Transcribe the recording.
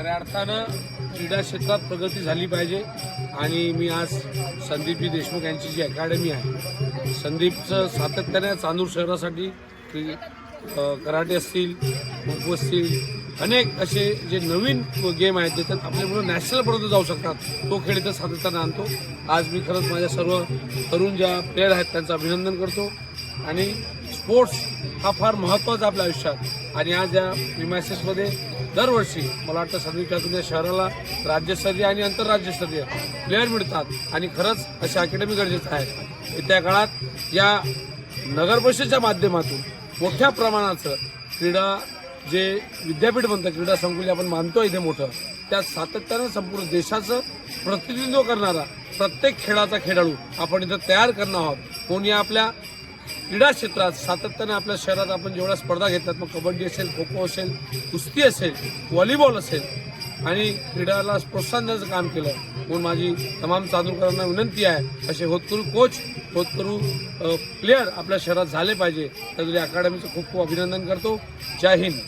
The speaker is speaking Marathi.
खऱ्या अर्थानं क्रीडा क्षेत्रात प्रगती झाली पाहिजे. आणि मी आज संदीपजी देशमुख यांची जी अकॅडमी आहे संदीपचं सातत्याने चांदूर शहरासाठी क्रि- कराटे असतील खो असतील अनेक असे जे नवीन गेम आहेत त्याच्यात आपले मुलं नॅशनलपर्यंत जाऊ शकतात तो खेळ इथं सातत्यानं आणतो. आज मी खरंच माझ्या सर्व तरुण ज्या प्लेयर आहेत त्यांचं अभिनंदन करतो. आणि स्पोर्ट्स हा फार महत्त्वाचा आपल्या आयुष्यात. आणि आज या विमॅसेसमध्ये दरवर्षी मला वाटतं संदीप या शहराला राज्यस्तरीय आणि आंतरराज्यस्तरीय प्लेअर मिळतात. आणि खरंच अशी अकॅडमी गरजेचं आहे. येत्या काळात या नगर परिषदेच्या माध्यमातून मोठ्या प्रमाणाचं क्रीडा जे विद्यापीठ म्हणतं क्रीडा संकुल आपण मानतो इथे मोठं त्या सातत्यानं संपूर्ण देशाचं प्रतिनिधित्व करणारा प्रत्येक खेळाचा खेळाडू आपण इथं तयार करणार आहोत. कोणी आपल्या क्रीडा क्षेत्रात सातत्याने आपल्या शहरात आपण जेवढ्या स्पर्धा घेतात मग कबड्डी असेल खो खो असेल कुस्ती असेल व्हॉलीबॉल असेल आणि क्रीडाला प्रोत्साहन देण्याचं काम केलं म्हणून माझी तमाम चांदूरकरांना विनंती आहे असे होतकरू कोच होतकरू प्लेयर आपल्या शहरात झाले पाहिजे त्यासाठी अकादमीचं खूप खूप अभिनंदन करतो. जय हिंद.